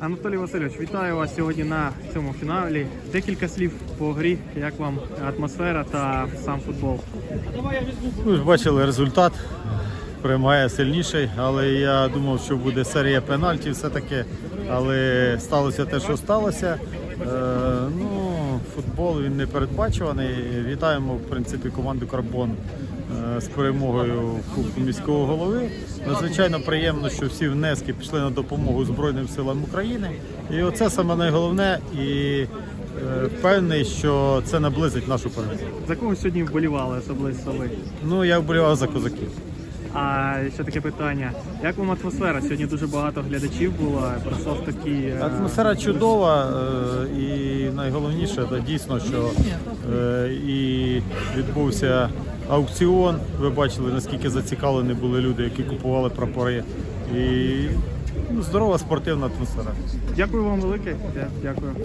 Анатолій Васильович, вітаю вас сьогодні на цьому фіналі. Декілька слів по грі. Як вам атмосфера та сам футбол? Ви ж бачили результат. Приймає сильніший, але я думав, що буде серія пенальтів все-таки. Але сталося те, що сталося. Е, ну, футбол він не передбачуваний. Вітаємо в принципі команду Карбон з перемогою в Кубку міського голови. Надзвичайно приємно, що всі внески пішли на допомогу Збройним силам України. І оце саме найголовне. І е, впевнений, що це наблизить нашу перемогу. За кого сьогодні вболівали особисто ви? Ну я вболівав за козаків. А ще таке питання: як вам атмосфера? Сьогодні дуже багато глядачів було. Пройшов такий е, Атмосфера чудова е, і найголовніше це дійсно, що е, і відбувся аукціон. Ви бачили, наскільки зацікавлені були люди, які купували прапори. І ну, здорова спортивна атмосфера. Дякую вам велике. Дякую.